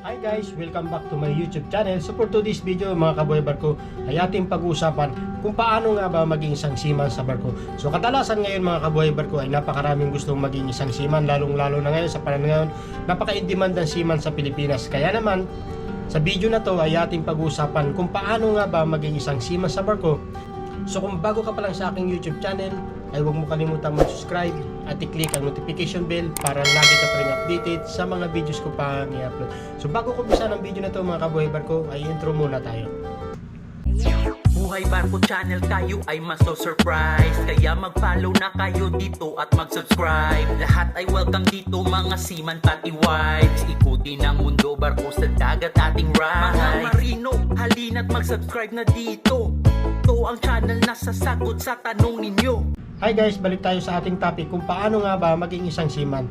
Hi guys! Welcome back to my YouTube channel. So for today's video mga kaboy barko ay ating pag-uusapan kung paano nga ba maging isang seaman sa barko. So kadalasan ngayon mga kaboy barko ay napakaraming gustong maging isang seaman lalong lalo na ngayon sa panahon ngayon napaka-in-demand ng seaman sa Pilipinas. Kaya naman sa video na to ay ating pag-uusapan kung paano nga ba maging isang seaman sa barko. So kung bago ka pa lang sa aking YouTube channel ay huwag mo kalimutan mag-subscribe at i-click ang notification bell para lagi ka pa rin updated sa mga videos ko pa i-upload. So bago ko umpisa ng video na to mga kabuhay barko ay intro muna tayo. Buhay Barko Channel kayo ay maso-surprise. Kaya mag-follow na kayo dito at mag-subscribe. Lahat ay welcome dito mga seaman pati wives. Ikutin ang mundo barko sa dagat ating ride Mga marino, halina't mag-subscribe na dito. Ito ang channel na sasagot sa tanong ninyo Hi guys, balik tayo sa ating topic kung paano nga ba maging isang seaman.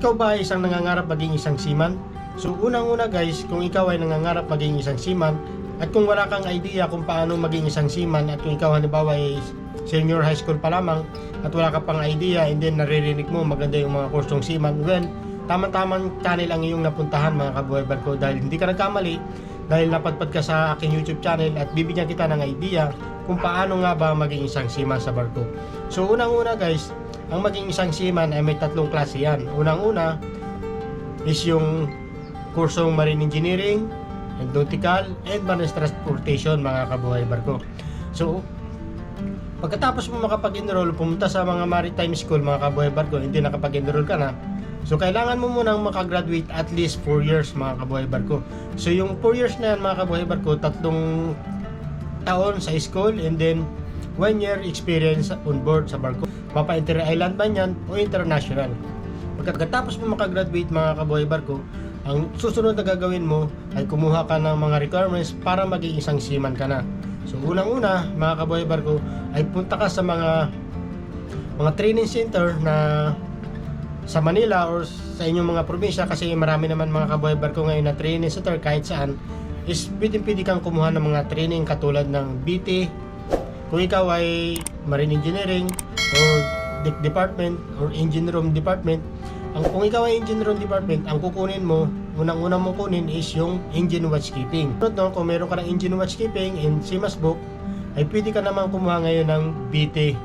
Ikaw ba ay isang nangangarap maging isang seaman? So unang-una guys, kung ikaw ay nangangarap maging isang seaman at kung wala kang idea kung paano maging isang seaman at kung ikaw halimbawa ay senior high school pa lamang at wala ka pang idea and then naririnig mo maganda yung mga kursong seaman, well, tamang-tamang channel ang iyong napuntahan mga kabuhay barko dahil hindi ka nagkamali dahil napadpad ka sa aking YouTube channel at bibigyan kita ng idea kung paano nga ba maging isang seaman sa barko. So unang-una guys, ang maging isang seaman ay may tatlong klase yan. Unang-una is yung kursong marine engineering, nautical, and marine transportation mga kabuhay barko. So pagkatapos mo makapag-enroll, pumunta sa mga maritime school mga kabuhay barko, hindi nakapag-enroll ka na, So kailangan mo munang makagraduate at least 4 years mga kabuhay barko. So yung 4 years na yan mga kabuhay barko, tatlong taon sa school and then 1 year experience on board sa barko. Papa inter-island man yan o international. Pagkatapos mo makagraduate mga kabuhay barko, ang susunod na gagawin mo ay kumuha ka ng mga requirements para maging isang seaman ka na. So unang-una mga kabuhay barko ay punta ka sa mga mga training center na sa Manila or sa inyong mga probinsya kasi marami naman mga kabuhay barko ngayon na training center kahit saan is pwedeng pwede kang kumuha ng mga training katulad ng BT kung ikaw ay marine engineering or department or engine room department ang kung ikaw ay engine room department ang kukunin mo unang-una mo kunin is yung engine watchkeeping. Sunod no, kung meron ka ng engine watchkeeping in CMAS book ay pwede ka naman kumuha ngayon ng BT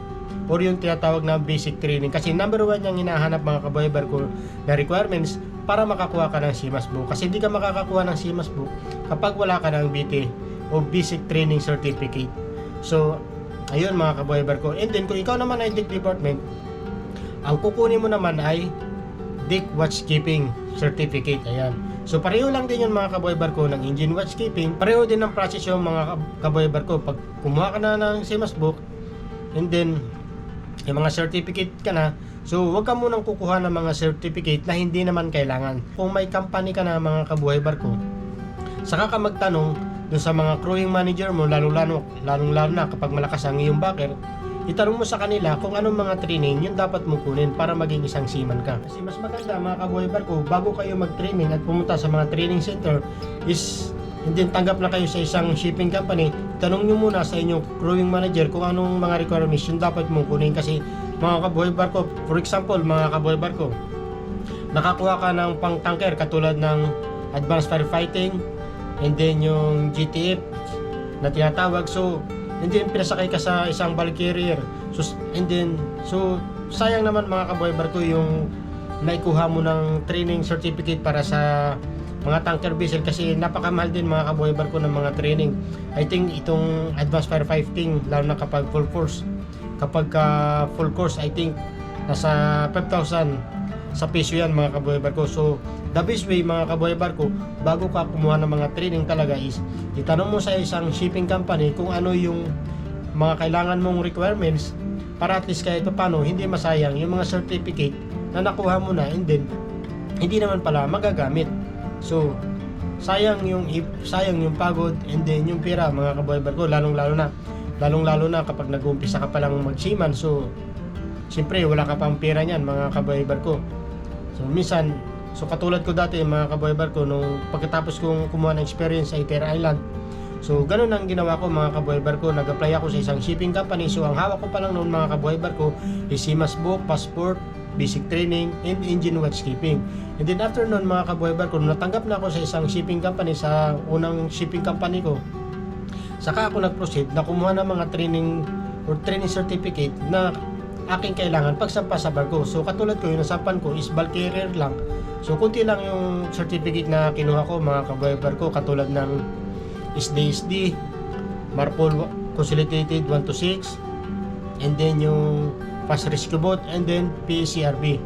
or yung tinatawag na basic training. Kasi number one yung hinahanap mga kaboy barko na requirements para makakuha ka ng CMAS book. Kasi hindi ka makakakuha ng CMAS book kapag wala ka ng BT o basic training certificate. So ayun mga kaboy barko and then kung ikaw naman ay deck department ang kukunin mo naman ay deck watchkeeping certificate. Ayan. So pareho lang din yun mga kaboy barko ng engine watchkeeping pareho din ng process yung mga kaboy barko pag kumuha ka na ng CMAS book and then yung mga certificate ka na so huwag ka munang kukuha ng mga certificate na hindi naman kailangan. Kung may company ka na mga kabuhay barko saka ka magtanong dun sa mga crewing manager mo lalo lalo lalong lalo na kapag malakas ang iyong backer itanong mo sa kanila kung anong mga training yung dapat mo kunin para maging isang seaman ka. Kasi mas maganda mga kabuhay barko bago kayo mag-training at pumunta sa mga training center is hindi tanggap na kayo sa isang shipping company, tanong nyo muna sa inyong crewing manager kung anong mga requirements yung dapat mong kunin. Kasi mga kabuhay barko, for example, mga kabuhay barko, nakakuha ka ng pang tanker katulad ng advanced firefighting and then yung GTF na tinatawag. So and then pinasakay ka sa isang bulk carrier. So and then so sayang naman mga kabuhay barko yung naikuha mo ng training certificate para sa mga tanker vessel kasi napakamahal din mga kabuhay barko ng mga training. I think itong advanced firefighting lalo na kapag full force. Kapag ka full course I think nasa 5,000 sa piso yan mga kabuhay barko. So the best way mga kabuhay barko bago ka kumuha ng mga training talaga is itanong mo sa isang shipping company kung ano yung mga kailangan mong requirements para at least kahit paano hindi masayang yung mga certificate na nakuha mo na and then hindi naman pala magagamit. So, sayang yung sayang yung pagod and then yung pera mga kabuhay barko lalong lalo na lalong lalo na kapag nag-uumpisa ka pa lang magsiman so siyempre wala ka pang pera niyan mga kabuhay barko so minsan so katulad ko dati mga kabuhay barko nung pagkatapos kong kumuha ng experience sa Iter Island So, ganun ang ginawa ko mga kabuhay barko. Nag-apply ako sa isang shipping company. So, ang hawak ko pa lang noon mga kabuhay barko is CMAS book, passport, basic training, and engine watchkeeping. And then after nun mga kabuhay nung natanggap na ako sa isang shipping company, sa unang shipping company ko, saka ako nag-proceed na kumuha ng mga training or training certificate na aking kailangan pagsampa sa barko. So katulad ko, yung nasampan ko is bulk carrier lang. So kunti lang yung certificate na kinuha ko mga kabuhay barko katulad ng SDSD, Marpol Consolidated 1 to 6, and then yung Fast Rescue Boat, and then PCRB.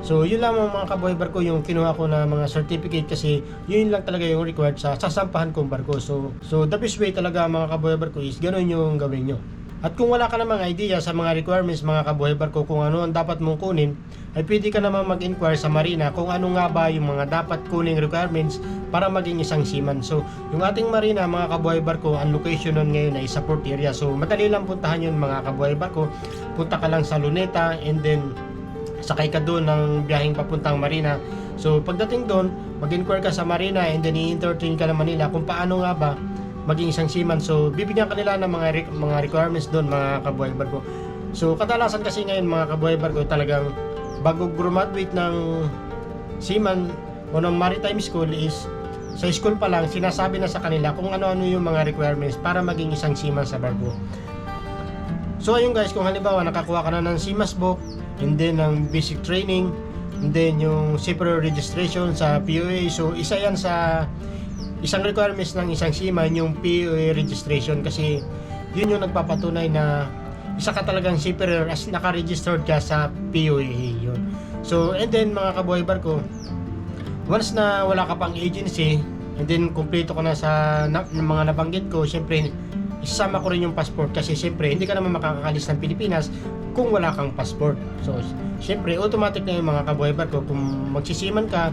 So, yun lang mga kabuhay barko yung kinuha ko na mga certificate kasi yun lang talaga yung required sa sasampahan kong barko. So, so the best way talaga mga kabuhay barko is ganun yung gawin nyo. At kung wala ka namang idea sa mga requirements mga kabuhay barko kung ano ang dapat mong kunin, ay pwede ka namang mag-inquire sa marina kung ano nga ba yung mga dapat kuning requirements para maging isang seaman. So, yung ating marina mga kabuhay barko, ang location nun ngayon ay sa port area. So, madali lang puntahan yun mga kabuhay barko. Punta ka lang sa Luneta and then sakay ka doon ng biyaheng papuntang marina. So, pagdating doon, mag-inquire ka sa marina and then i-entertain ka naman nila kung paano nga ba maging isang seaman. So, bibigyan ka nila ng mga re- mga requirements doon, mga kabuhay barko. So, kadalasan kasi ngayon mga kabuhay barko talagang bago graduate ng seaman o ng maritime school is sa school pa lang sinasabi na sa kanila kung ano-ano yung mga requirements para maging isang seaman sa barko. So ayun guys, kung halimbawa nakakuha ka na ng CMAS book, and then ng basic training, and then yung separate registration sa POA. So isa yan sa isang requirements ng isang seaman yung POA registration kasi yun yung nagpapatunay na isa ka talagang seafarer as naka-registered ka sa POA yun. So and then mga kabuhay barko, once na wala ka pang agency, and then kumpleto ko na sa na, ng mga nabanggit ko, syempre isasama ko rin yung passport kasi syempre hindi ka naman makakakalis ng Pilipinas kung wala kang passport. So, syempre automatic na yung mga kabuhay barko kung magsisiman ka,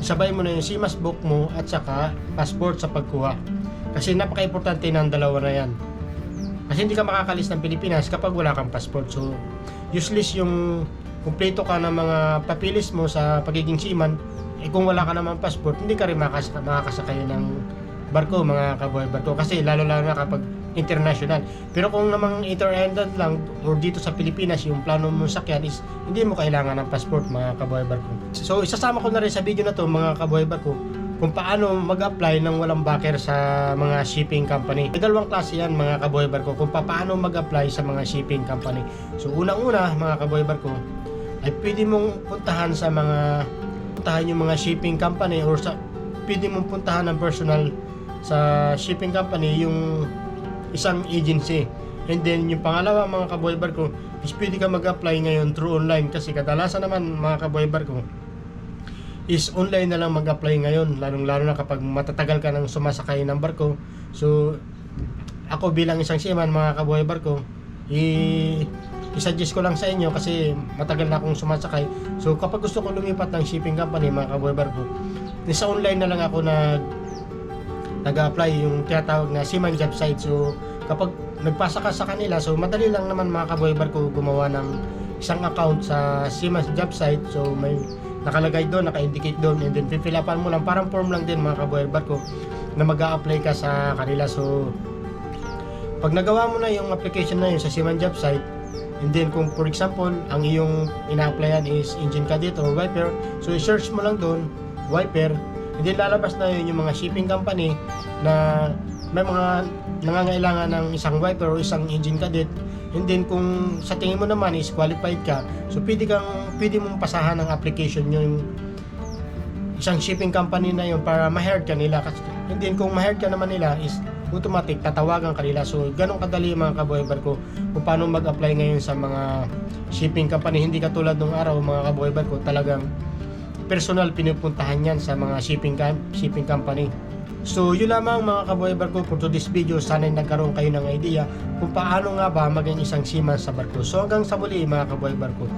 sabay mo na yung SIMAS book mo at saka passport sa pagkuha. Kasi napaka-importante ng dalawa na yan. Kasi hindi ka makakalis ng Pilipinas kapag wala kang passport. So, useless yung kumpleto ka ng mga papilis mo sa pagiging seaman, eh kung wala ka naman passport, hindi ka rin makas- makakasakay ng barko, mga kabuhay barko. Kasi lalo lalo na kapag international. Pero kung namang inter-island lang or dito sa Pilipinas, yung plano mo sakyan is hindi mo kailangan ng passport, mga kabuhay barko. So, isasama ko na rin sa video na to, mga kabuhay barko, kung paano mag-apply ng walang backer sa mga shipping company. May dalawang klase yan mga kaboy barko kung paano mag-apply sa mga shipping company. So unang-una mga kaboy barko ay pwede mong puntahan sa mga puntahan yung mga shipping company or sa pwede mong puntahan ng personal sa shipping company yung isang agency. And then yung pangalawa mga kaboy barko is pwede ka mag-apply ngayon through online. Kasi kadalasan naman mga kaboy barko is online na lang mag-apply ngayon. Lalong lalo na kapag matatagal ka ng sumasakay ng barko. So ako bilang isang seaman mga kabuhay barko i i-suggest ko lang sa inyo kasi matagal na akong sumasakay. So kapag gusto ko lumipat ng shipping company mga kabuhay barko sa online na lang ako nag nag-apply yung tinatawag na seaman job site. So kapag nagpasa ka sa kanila so madali lang naman mga kabuhay barko gumawa ng isang account sa seaman job site. So may nakalagay doon, naka-indicate doon and then fill upan mo lang, parang form lang din mga kabuhay barko na mag apply ka sa kanila. So pag nagawa mo na yung application na yun sa Seaman Job Site and then kung for example ang iyong ina-applyan is engine cadet or wiper so i-search mo lang doon wiper and then lalabas na yun yung mga shipping company na may mga nangangailangan ng isang wiper o isang engine cadet. And then kung sa tingin mo naman is qualified ka so pwede kang pwede mong pasahan ng application yung isang shipping company na yun para ma-hired ka nila. And then kung ma-hired ka naman nila is automatic tatawagan ka nila. So ganun kadali mga kaboy barko kung paano mag-apply ngayon sa mga shipping company. Hindi katulad nung araw mga kaboy barko talagang personal pinupuntahan yan sa mga shipping com- shipping company So, yun lamang mga kaboy barko for today's video. Sana nagkaroon kayo ng idea kung paano nga ba maging isang seaman sa barko. So, hanggang sa muli mga kaboy barko.